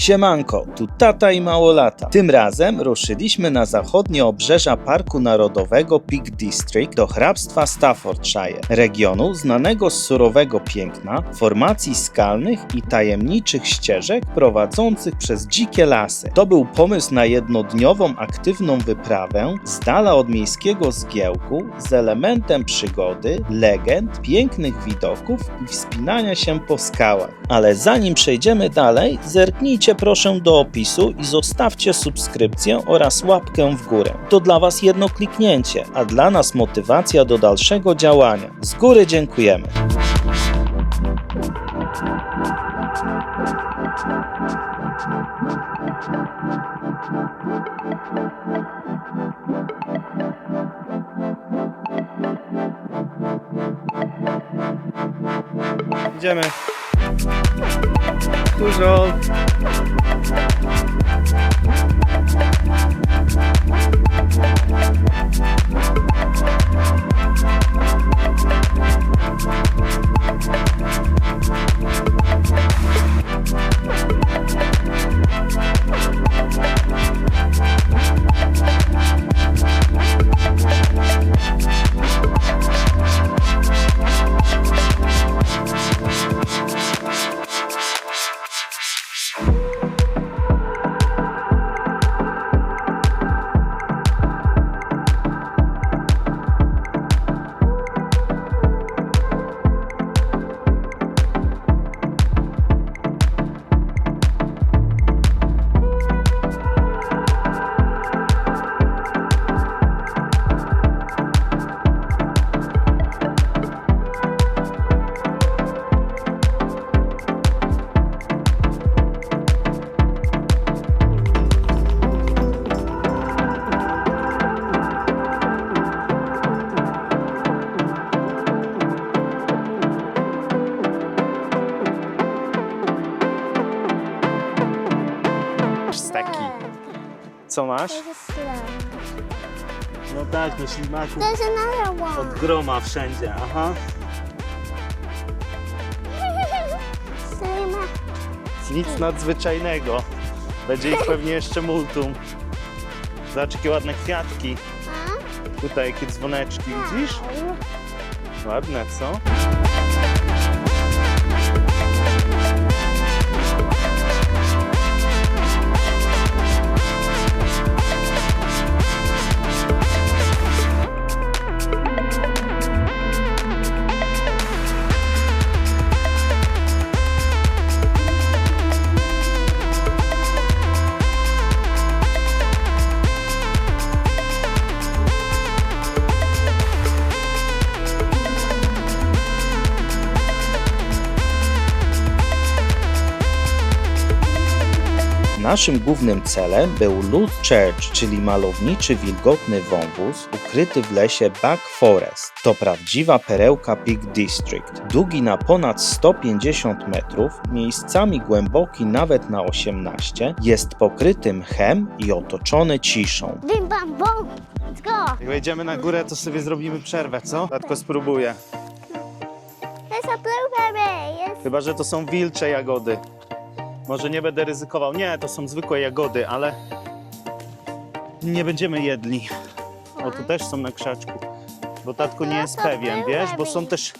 Siemanko, tu tata i małolata. Tym razem ruszyliśmy na zachodnie obrzeża Parku Narodowego Peak District do hrabstwa Staffordshire, regionu znanego z surowego piękna, formacji skalnych i tajemniczych ścieżek prowadzących przez dzikie lasy. To był pomysł na jednodniową aktywną wyprawę z dala od miejskiego zgiełku z elementem przygody, legend, pięknych widoków i wspinania się po skałach. Ale zanim przejdziemy dalej, zerknijcie proszę do opisu i zostawcie subskrypcję oraz łapkę w górę. To dla Was jedno kliknięcie, a dla nas motywacja do dalszego działania. Z góry dziękujemy. Idziemy. Dużo. Co masz? No tak, no ślimaków There's another one. od groma wszędzie, aha. Nic nadzwyczajnego. Będzie ich pewnie jeszcze multum. Zobacz jakie ładne kwiatki. A? Tutaj jakie dzwoneczki, widzisz? Ładne, co? Naszym głównym celem był Loot Church, czyli malowniczy wilgotny wąwóz ukryty w lesie Back Forest. To prawdziwa perełka Peak District. Długi na ponad 150 metrów, miejscami głęboki nawet na 18, jest pokryty mchem i otoczony ciszą. Bim bam bom. Let's go. Jak wejdziemy na górę, to sobie zrobimy przerwę, co? Tatko spróbuję. There's a blueberry. Chyba, że to są wilcze jagody. Może nie będę ryzykował. Nie, to są zwykłe jagody, ale nie będziemy jedli. O, tu też są na krzaczku. Bo tatko nie No jest pewien, wiesz, bo są też,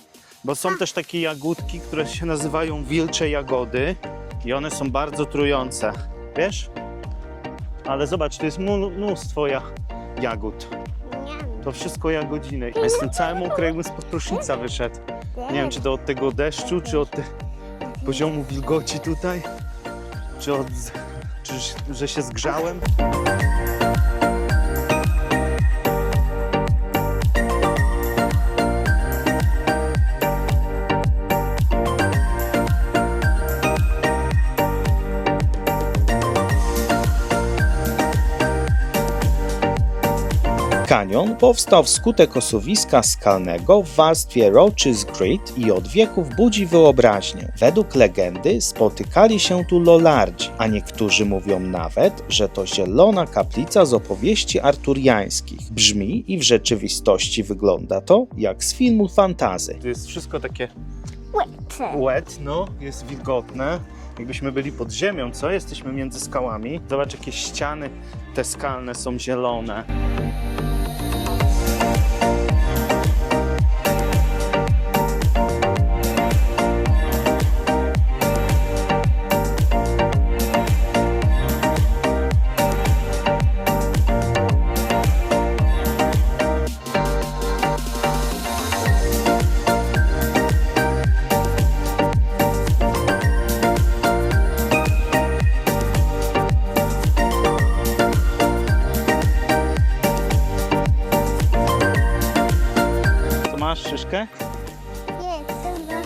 bo są też takie jagódki, które się nazywają wilcze jagody i one są bardzo trujące, wiesz? Ale zobacz, tu jest mnóstwo ja, jagód. To wszystko jagodziny. Ja jestem cały mokry, jakbym spod prysznica wyszedł. Nie wiem, czy to od tego deszczu, czy od poziomu wilgoci tutaj, czy od, czy że się zgrzałem. Kanion powstał wskutek osuwiska skalnego w warstwie Roches Grit i od wieków budzi wyobraźnię. Według legendy spotykali się tu lolardzi, a niektórzy mówią nawet, że to zielona kaplica z opowieści arturiańskich. Brzmi i w rzeczywistości wygląda to jak z filmu fantazy. Tu jest wszystko takie Wait. wet, no, jest wilgotne. Jakbyśmy byli pod ziemią, co? Jesteśmy między skałami. Zobacz, jakie ściany te skalne są zielone. Masz, szyszkę? Jest, dobra.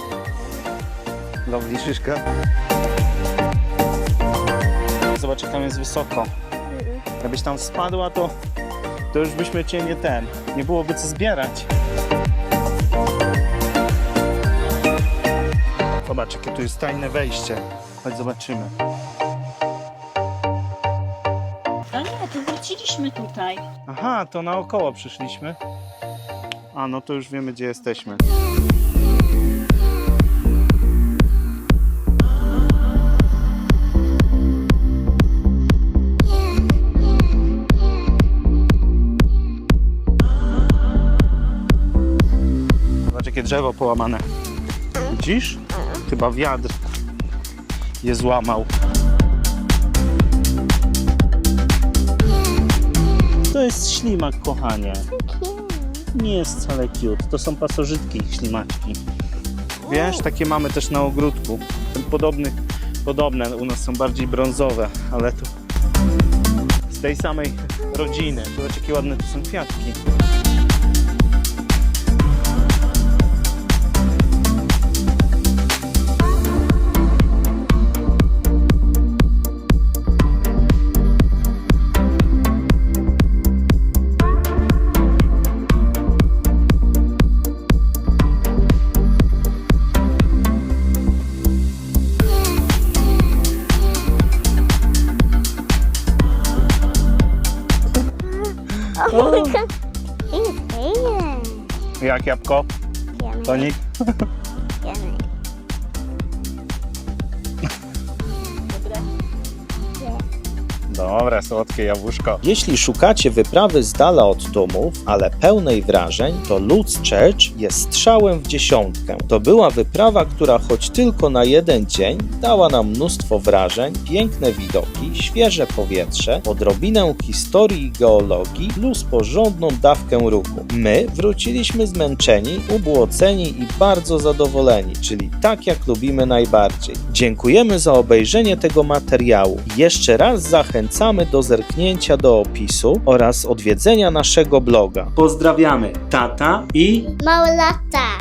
Lovely szyszka. Zobacz, jak tam jest wysoko. Jakbyś tam spadła, to, to już byśmy cię nie ten. Nie byłoby co zbierać. Zobacz, jakie tu jest tajne wejście. Chodź, zobaczymy. A nie, to wróciliśmy tutaj. Aha, to naokoło przyszliśmy. A, no to już wiemy, gdzie jesteśmy. Zobacz, jakie drzewo połamane. Widzisz? Chyba wiatr je złamał. To jest ślimak, kochanie. Nie jest wcale cute. To są pasożytki ślimaczki. Wiesz, takie mamy też na ogródku. Podobnych, podobne, u nas są bardziej brązowe, ale tu z tej samej rodziny. Zobacz, jakie ładne to są kwiatki. Jak jabłko? Tonik? Yummy. Dobre, słodkie jabłuszko. Jeśli szukacie wyprawy z dala od domów, ale pełnej wrażeń, to Lutz Church jest strzałem w dziesiątkę. To była wyprawa, która choć tylko na jeden dzień dała nam mnóstwo wrażeń, piękne widoki, świeże powietrze, odrobinę historii i geologii plus porządną dawkę ruchu. My wróciliśmy zmęczeni, ubłoceni i bardzo zadowoleni, czyli tak jak lubimy najbardziej. Dziękujemy za obejrzenie tego materiału. Jeszcze raz zachęcamy do zerknięcia do opisu oraz odwiedzenia naszego bloga. Pozdrawiamy tata i Maulata.